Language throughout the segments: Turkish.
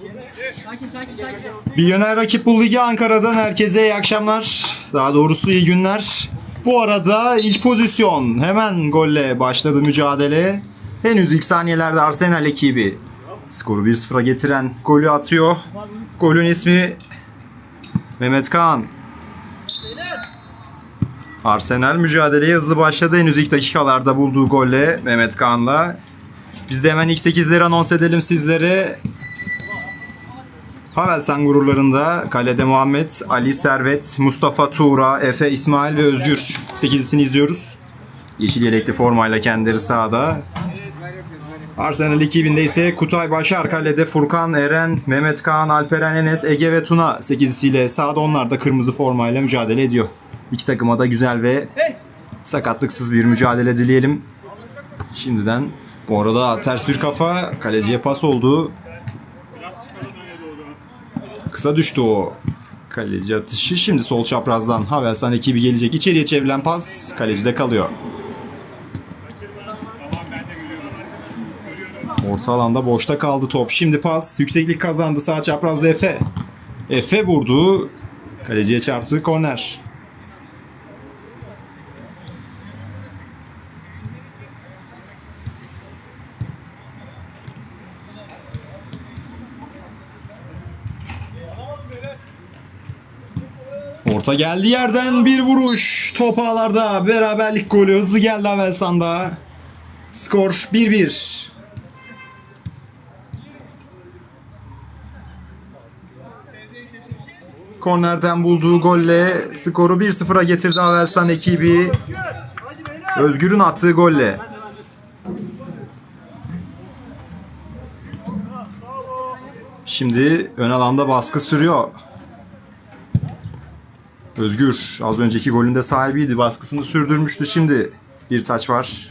Sakin. Milyoner Rakip Bul Ligi Ankara'dan herkese iyi akşamlar. Daha doğrusu iyi günler. Bu arada ilk pozisyon hemen golle başladı mücadele. Henüz ilk saniyelerde Arsenal ekibi skoru 1-0'a getiren golü atıyor. Golün ismi Mehmet Kaan. Arsenal mücadeleye hızlı başladı. Henüz ilk dakikalarda bulduğu golle Mehmet Kaan'la. Biz de hemen ilk 8'leri anons edelim sizlere. Havelsan gururlarında kalede Muhammed, Ali Servet, Mustafa Tuğra, Efe, İsmail ve Özgür 8'lisini izliyoruz. Yeşil yelekli formayla kendileri sahada. Arsenal ekibinde ise Kutay Başar kalede Furkan, Eren, Mehmet Kaan, Alperen Enes, Ege ve Tuna 8'lisiyle sahada onlar da kırmızı formayla mücadele ediyor. İki takıma da güzel ve sakatlıksız bir mücadele dileyelim. Şimdiden bu arada ters bir kafa kaleciye pas oldu. Kısa düştü o kaleci atışı. Şimdi sol çaprazdan Havelsan ekibi gelecek. İçeriye çevrilen pas kalecide kalıyor. Orta alanda boşta kaldı top. Şimdi pas. Yükseklik kazandı. Sağ çaprazda Efe. Efe vurdu. Kaleciye çarptı. Korner. Orta geldi yerden bir vuruş. Top ağlarda beraberlik golü hızlı geldi Avelsan'da. Skor 1-1. Kornerden bulduğu golle skoru 1-0'a getirdi Avelsan ekibi. Özgür'ün attığı golle. Şimdi ön alanda baskı sürüyor. Özgür az önceki golünde sahibiydi. Baskısını sürdürmüştü şimdi. Bir taç var.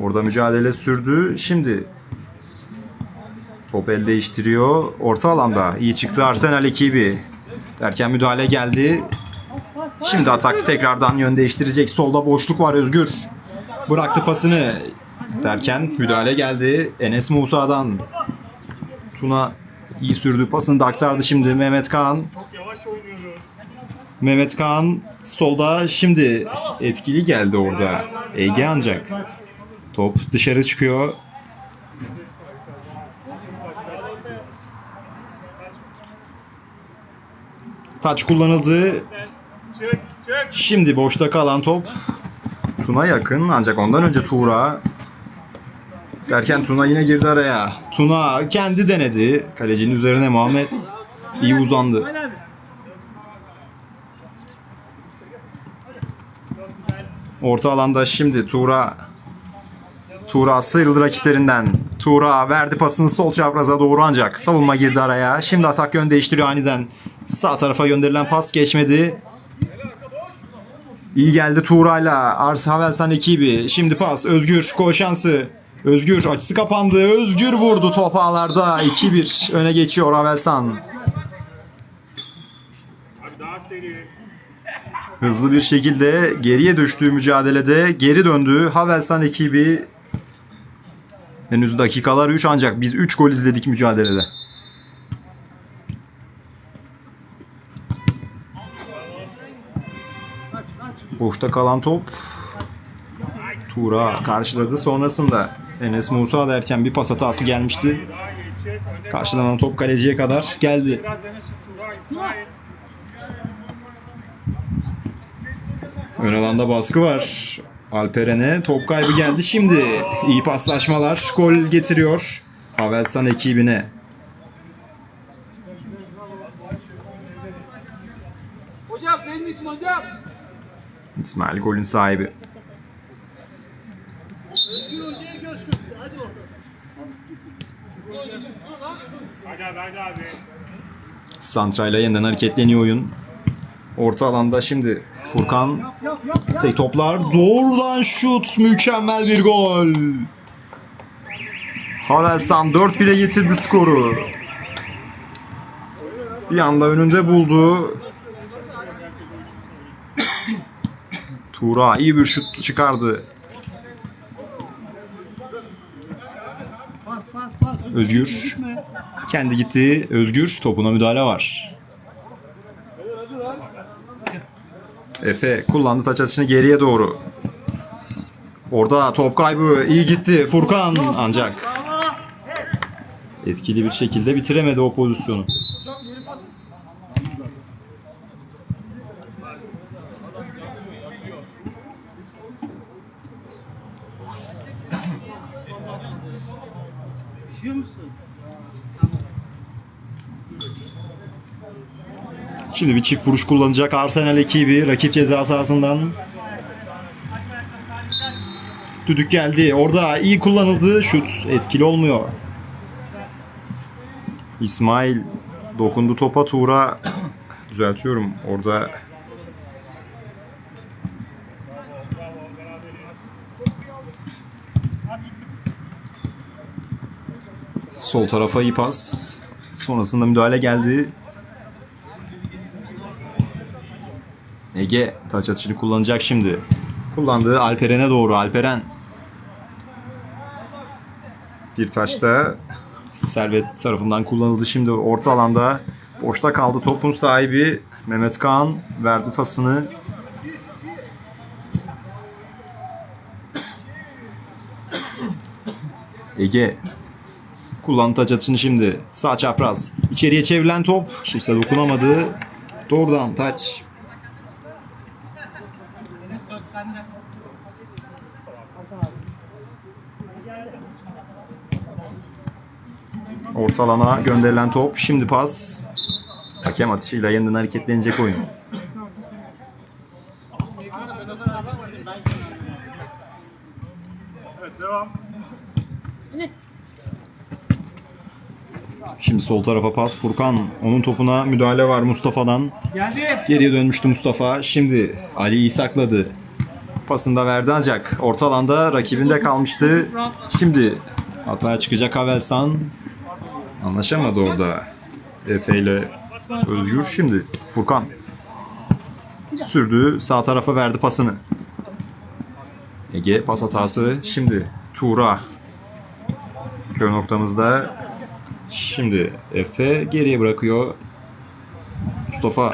Orada mücadele sürdü. Şimdi top el değiştiriyor. Orta alanda iyi çıktı Arsenal ekibi. Derken müdahale geldi. Şimdi atak tekrardan yön değiştirecek. Solda boşluk var Özgür. Bıraktı pasını. Derken müdahale geldi. Enes Musa'dan. Tuna iyi sürdü pasını da aktardı şimdi Mehmet Kaan. Mehmet Kaan solda şimdi etkili geldi orada. Ege ancak. Top dışarı çıkıyor. Taç kullanıldı. Şimdi boşta kalan top Tuna yakın ancak ondan önce Tuğra derken Tuna yine girdi araya. Tuna kendi denedi. Kalecinin üzerine Muhammed iyi uzandı. Orta alanda şimdi Tuğra Tuğra sıyrıldı rakiplerinden. Tuğra verdi pasını sol çapraza doğru ancak savunma girdi araya. Şimdi atak yön değiştiriyor aniden. Sağ tarafa gönderilen pas geçmedi. İyi geldi Tuğra'yla. Ars Havelsan ekibi. Şimdi pas. Özgür gol şansı. Özgür açısı kapandı. Özgür vurdu top ağlarda. 2-1 öne geçiyor Havelsan. Hızlı bir şekilde geriye düştüğü mücadelede geri döndü. Havelsan ekibi henüz dakikalar 3 ancak biz 3 gol izledik mücadelede. Boşta kalan top Tuğra karşıladı. Sonrasında Enes Musa derken bir pas hatası gelmişti. Karşılanan top kaleciye kadar geldi. Ön alanda baskı var. Alperen'e top kaybı geldi. Şimdi iyi paslaşmalar gol getiriyor. Havelsan ekibine. Hocam senin için hocam. İsmail golün sahibi. Hadi abi hadi abi. Santra'yla yeniden hareketleniyor oyun. Orta alanda şimdi Furkan tek toplar doğrudan şut mükemmel bir gol. Havelsan 4-1'e getirdi skoru. Bir anda önünde buldu. Tuğra iyi bir şut çıkardı. Pas pas pas. Özgür. Kendi gitti. Özgür topuna müdahale var. Efe kullandı taç atışını geriye doğru. Orada top kaybı iyi gitti. Furkan ancak etkili bir şekilde bitiremedi o pozisyonu. Şimdi bir çift vuruş kullanacak Arsenal ekibi rakip ceza sahasından. Düdük geldi. Orada iyi kullanıldı. Şut etkili olmuyor. İsmail dokundu topa Tuğra. Düzeltiyorum. Orada Sol tarafa iyi pas. Sonrasında müdahale geldi. Ege taç atışını kullanacak şimdi. Kullandığı Alperen'e doğru. Alperen. Bir taşta Servet tarafından kullanıldı. Şimdi orta alanda boşta kaldı. Topun sahibi Mehmet Kaan verdi pasını. Ege kullandı taç atışını şimdi. Sağ çapraz. İçeriye çevrilen top. Kimse dokunamadı. Doğrudan taç. Orta alana gönderilen top. Şimdi pas. Hakem atışıyla yeniden hareketlenecek oyun. Şimdi sol tarafa pas. Furkan onun topuna müdahale var Mustafa'dan. Geldi. Geriye dönmüştü Mustafa. Şimdi Ali'yi sakladı. Pasını da verdi ancak orta alanda rakibinde kalmıştı. Şimdi hataya çıkacak Havelsan. Anlaşamadı orada. Efe ile Özgür. Şimdi Furkan. Sürdü. Sağ tarafa verdi pasını. Ege pas hatası. Şimdi Tuğra. Kör noktamızda. Şimdi Efe geriye bırakıyor. Mustafa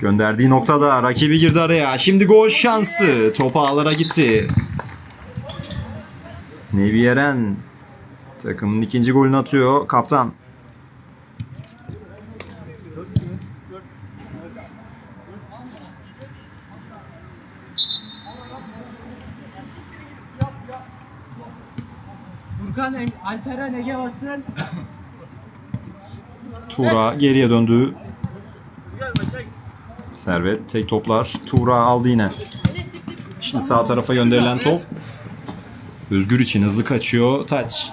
Gönderdiği noktada rakibi girdi araya. Şimdi gol şansı. Top ağlara gitti. Nevi Yeren takımın ikinci golünü atıyor. Kaptan. Furkan Alperen Ege basın. Tuğra geriye döndü. Servet tek toplar. Tuğra aldı yine. Şimdi sağ tarafa gönderilen top. Özgür için hızlı kaçıyor. Taç.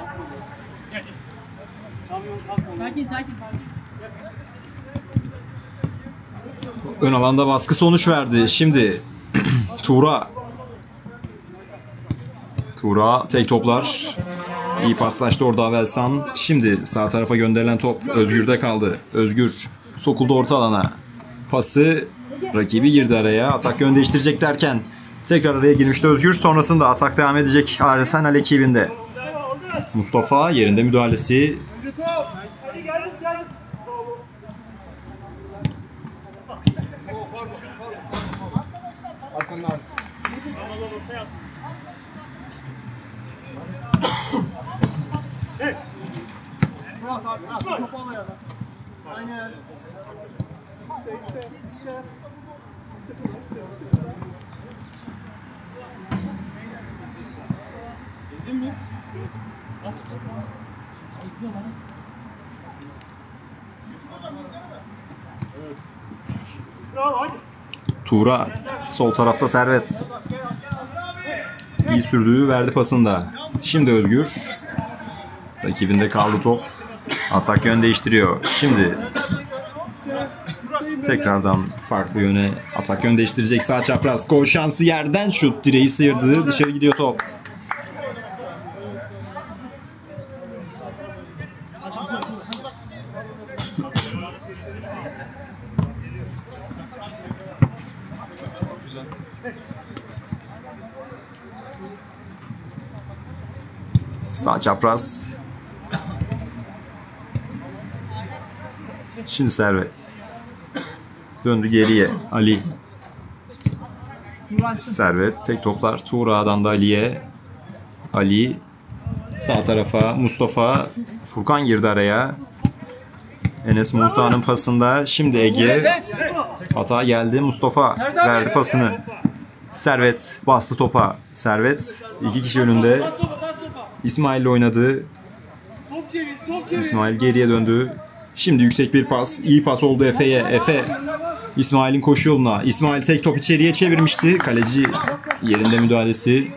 Ön alanda baskı sonuç verdi. Şimdi Tuğra. Tuğra tek toplar. İyi paslaştı orada Avelsan. Şimdi sağ tarafa gönderilen top Özgür'de kaldı. Özgür sokuldu orta alana. Pası rakibi girdi araya. Atak yön değiştirecek derken tekrar araya girmişti Özgür. Sonrasında atak devam edecek Arsenal ekibinde. Mustafa yerinde müdahalesi. Aynen. Yedin mi? Bak. İzle bana. Tuğra sol tarafta Servet. İyi sürdüğü verdi pasında. Şimdi Özgür. Rakibinde kaldı top. Atak yön değiştiriyor. Şimdi tekrardan farklı yöne atak yön değiştirecek sağ çapraz. Gol şansı yerden şut direği sıyırdı. Dışarı gidiyor top. Sağ çapraz. Şimdi servet. Döndü geriye. Ali. Servet. Tek toplar. Tuğra'dan da Ali'ye. Ali. Sağ tarafa Mustafa. Furkan girdi araya. Enes Musa'nın pasında. Şimdi Ege. Hata geldi. Mustafa verdi pasını. Servet bastı topa. Servet iki kişi önünde. İsmail ile oynadı. İsmail geriye döndü. Şimdi yüksek bir pas. İyi pas oldu Efe'ye. Efe İsmail'in koşu yoluna. İsmail tek top içeriye çevirmişti. Kaleci yerinde müdahalesi.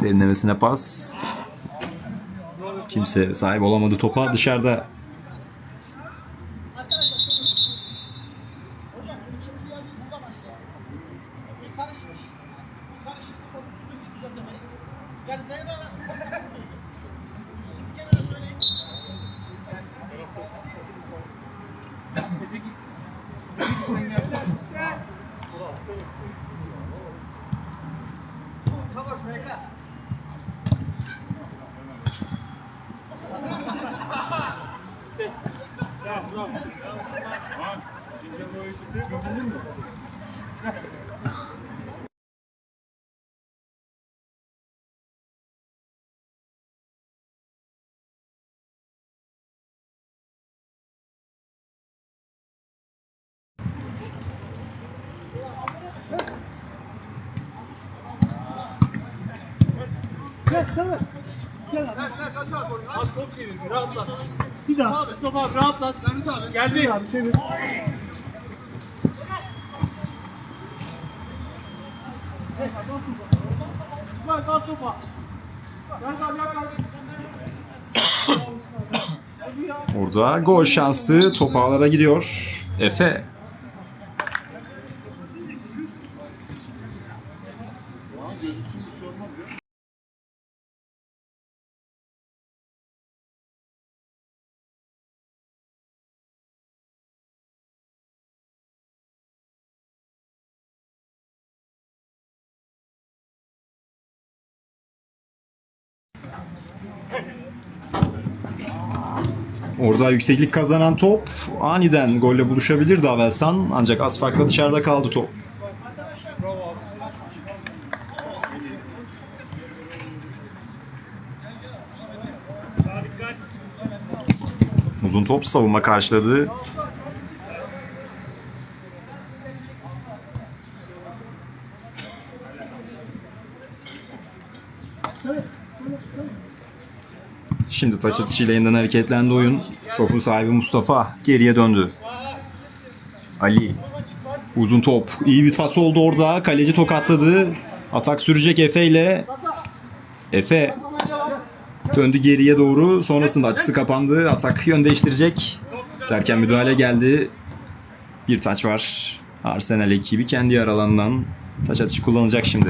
Derinlemesine pas. Kimse sahip olamadı topa. Dışarıda Az top çevir, bir rahatlat. Bir daha. Mustafa abi rahatlat. Geldi. Abi çevir. Gel kal topa. Gel kal, gel kal. orada gol şansı top ağlara gidiyor. Efe Orada yükseklik kazanan top aniden golle buluşabilirdi Avelsan ancak az farkla dışarıda kaldı top. Uzun top savunma karşıladı. Şimdi taş atışıyla yeniden hareketlendi oyun. Topun sahibi Mustafa geriye döndü. Ali. Uzun top. İyi bir pas oldu orada. Kaleci tokatladı. Atak sürecek Efe ile. Efe döndü geriye doğru. Sonrasında açısı kapandı. Atak yön değiştirecek. Derken müdahale geldi. Bir taç var. Arsenal ekibi kendi yer alanından taç atışı kullanacak şimdi.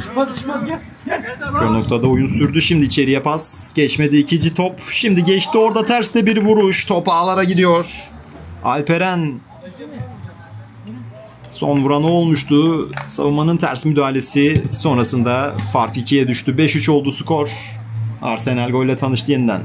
Çıkma, çıkma, gel. Kör noktada oyun sürdü. Şimdi içeriye pas. Geçmedi ikinci top. Şimdi geçti orada terste bir vuruş. Top ağlara gidiyor. Alperen. Son vuran olmuştu. Savunmanın ters müdahalesi. Sonrasında fark 2'ye düştü. 5-3 oldu skor. Arsenal golle tanıştı yeniden.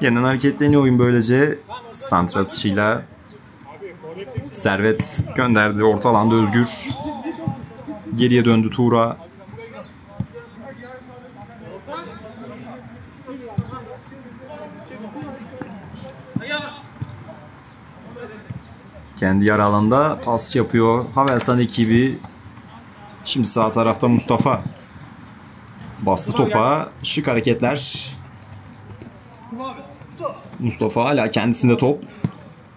Yeniden hareketleniyor oyun böylece. Santra atışıyla Servet gönderdi. Orta alanda Özgür. Geriye döndü Tuğra. Kendi yer alanda pas yapıyor. Havelsan ekibi. Şimdi sağ tarafta Mustafa. Bastı topa. Şık hareketler. Mustafa hala kendisinde top.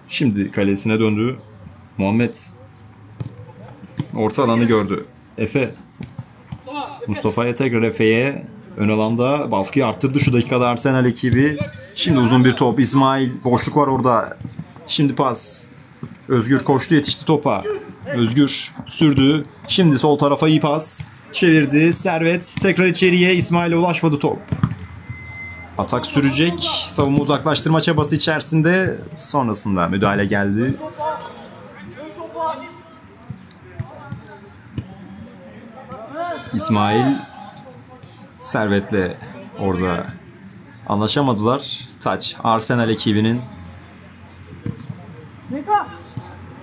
Şimdi kalesine döndü. Muhammed orta alanı gördü. Efe Mustafa'ya tekrar Efe'ye ön alanda baskıyı arttırdı şu dakikada Arsenal ekibi. Şimdi uzun bir top. İsmail boşluk var orada. Şimdi pas. Özgür koştu yetişti topa. Özgür sürdü. Şimdi sol tarafa iyi pas. Çevirdi. Servet tekrar içeriye. İsmail'e ulaşmadı top. Atak sürecek. Savunma uzaklaştırma çabası içerisinde sonrasında müdahale geldi. İsmail Servet'le orada anlaşamadılar. Taç Arsenal ekibinin.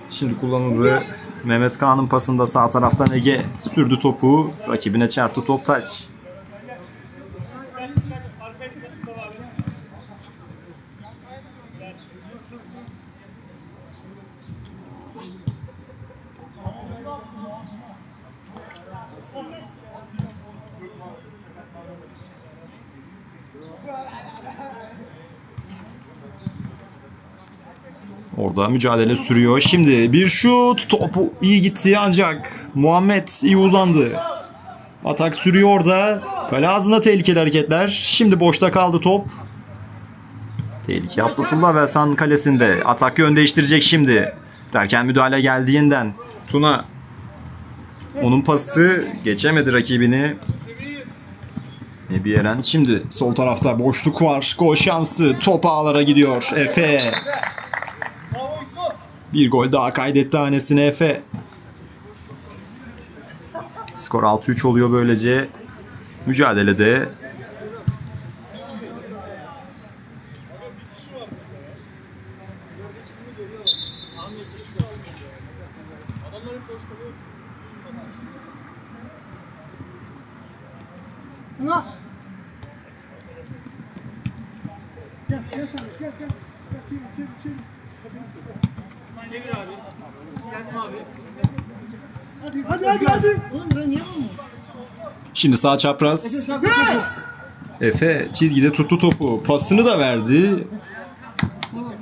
Şimdi kullanıldı. Mehmet Kaan'ın pasında sağ taraftan Ege sürdü topu. Rakibine çarptı top taç. Orada mücadele sürüyor. Şimdi bir şut. Topu iyi gitti ancak Muhammed iyi uzandı. Atak sürüyor orada. Kale ağzında tehlikeli hareketler. Şimdi boşta kaldı top. Tehlike atlatıldı Avelsan kalesinde. Atak yön değiştirecek şimdi. Derken müdahale geldi yeniden. Tuna. Onun pası geçemedi rakibini. Nebi Eren şimdi sol tarafta boşluk var. Gol şansı. Top ağlara gidiyor. Efe. Bir gol daha kaydetti hanesine Efe. Skor 6-3 oluyor böylece. Mücadelede Tuna. Gel gel sen de, gel gel. Gel çevir çevir çevir. Çevir abi. Geldim abi. Hadi hadi hadi hadi. Oğlum buraya niye vurmuyor? Şimdi sağ çapraz. Efe çizgide tuttu topu. Pasını da verdi.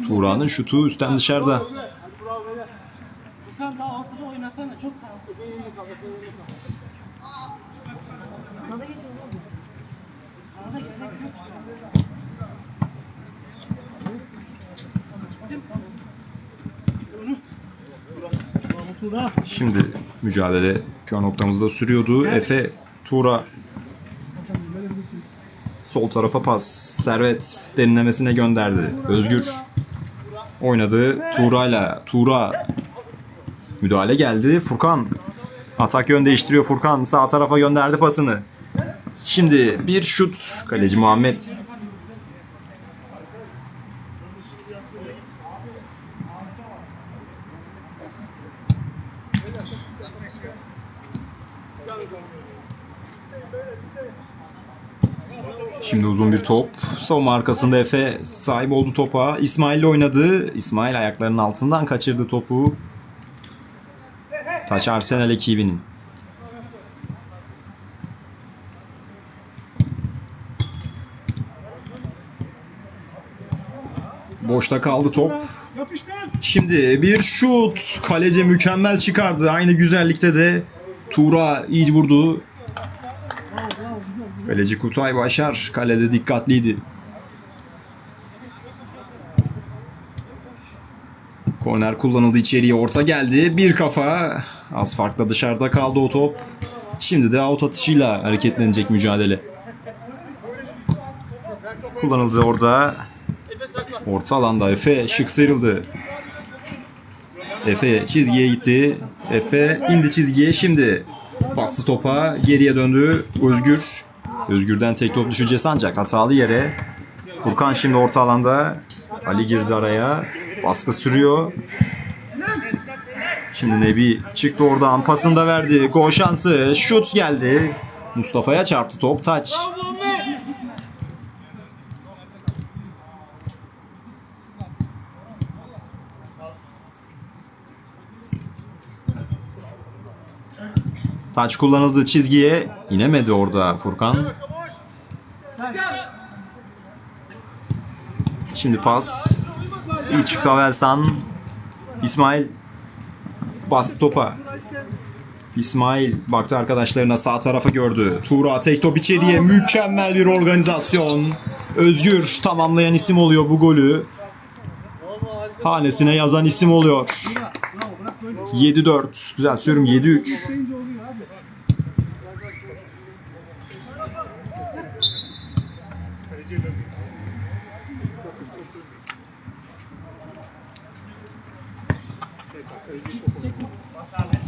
Tuğra'nın şutu üstten dışarıda. Şimdi mücadele kör noktamızda sürüyordu. Efe Tuğra sol tarafa pas. Servet derinlemesine gönderdi. Özgür oynadı. Tuğra'yla. Tuğra müdahale geldi. Furkan atak yön değiştiriyor. Furkan sağ tarafa gönderdi pasını. Şimdi bir şut. Kaleci Muhammed. Şimdi uzun bir top. Savunma arkasında Efe sahip oldu topa. İsmail oynadı. İsmail ayaklarının altından kaçırdı topu. Taç Arsenal ekibinin. Boşta kaldı top. Şimdi bir şut. Kaleci mükemmel çıkardı. Aynı güzellikte de Tuğra iyi vurdu. Kaleci Kutay Başar kalede dikkatliydi. Korner kullanıldı içeriye orta geldi. Bir kafa. Az farkla dışarıda kaldı o top. Şimdi de out atışıyla hareketlenecek mücadele. Kullanıldı orada. Orta alanda Efe şık sıyrıldı. Efe çizgiye gitti. Efe indi çizgiye şimdi. Bastı topa geriye döndü. Özgür. Özgür'den tek top düşeceğiz ancak hatalı yere. Furkan şimdi orta alanda. Ali girdi araya. Baskı sürüyor. Şimdi Nebi çıktı oradan. Pasını da verdi. Gol şansı. Şut geldi. Mustafa'ya çarptı top. Taç. Taç kullanıldı çizgiye. İnemedi orada Furkan. Şimdi pas. İyi çıktı Avelsan. İsmail bastı topa. İsmail baktı arkadaşlarına sağ tarafı gördü. Tuğra tek top içeriye mükemmel bir organizasyon. Özgür tamamlayan isim oluyor bu golü. Hanesine yazan isim oluyor. 7-4 düzeltiyorum 7-3.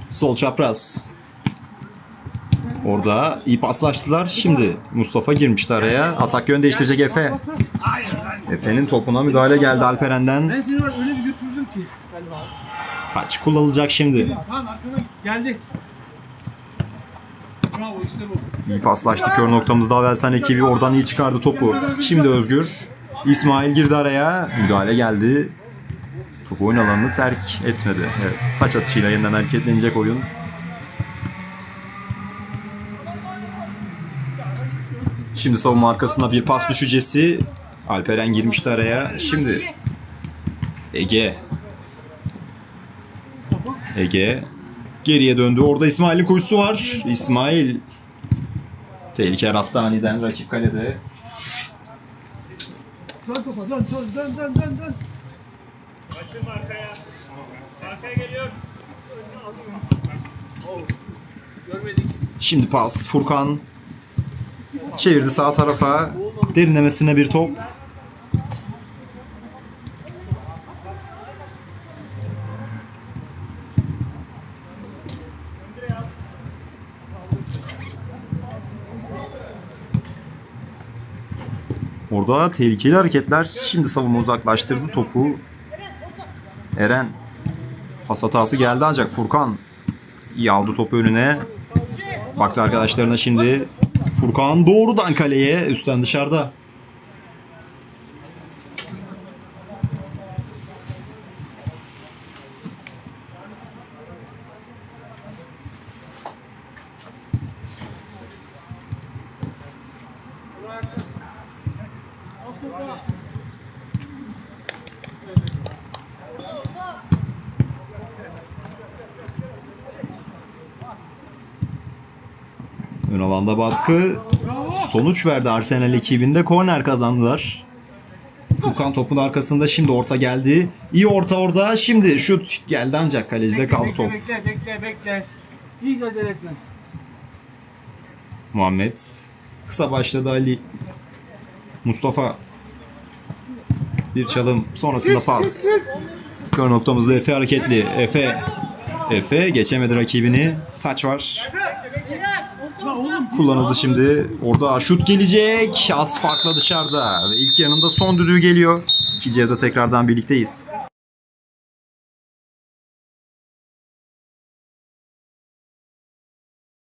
Sol çapraz. Orada iyi paslaştılar. Şimdi Mustafa girmişti araya. Atak yön değiştirecek Efe. Efe'nin topuna müdahale geldi Alperen'den. Ben seni var öyle bir götürdüm ki. Galiba. Taç kullanılacak şimdi. Tamam arkana git. Geldi. Bravo işte bu. İyi paslaştı kör noktamızda Avelsan ekibi oradan iyi çıkardı topu. Şimdi Özgür. İsmail girdi araya. Müdahale geldi. Oyun alanını terk etmedi. Evet taç atışıyla yeniden hareketlenecek oyun. Şimdi savunma arkasına bir pas düşecesi. Alperen girmişti araya. Şimdi Ege. Ege geriye döndü. Orada İsmail'in koşusu var. İsmail tehlike yarattı aniden rakip kalede. Dön topa dön dön dön dön dön Şimdi pas Furkan çevirdi sağ tarafa. Derinlemesine bir top. Orada tehlikeli hareketler. Şimdi savunma uzaklaştırdı topu. Eren pas hatası geldi ancak Furkan iyi aldı topu önüne. Baktı arkadaşlarına şimdi. Furkan doğrudan kaleye. Üstten dışarıda. Ön alanda baskı. Sonuç verdi Arsenal ekibinde. Korner kazandılar. Furkan topun arkasında şimdi orta geldi. İyi orta orada. Şimdi şut geldi ancak kalecide kaldı bekle, top. Bekle bekle bekle. Hiç acele etme. Muhammed. Kısa başladı Ali. Mustafa. Bir çalım sonrasında pas. Kör noktamızda Efe hareketli. Efe. Efe geçemedi rakibini. Taç var. Kullanıldı şimdi. Orada şut gelecek. Az farkla dışarıda. Ve ilk yanında son düdüğü geliyor. İkinci yarıda tekrardan birlikteyiz.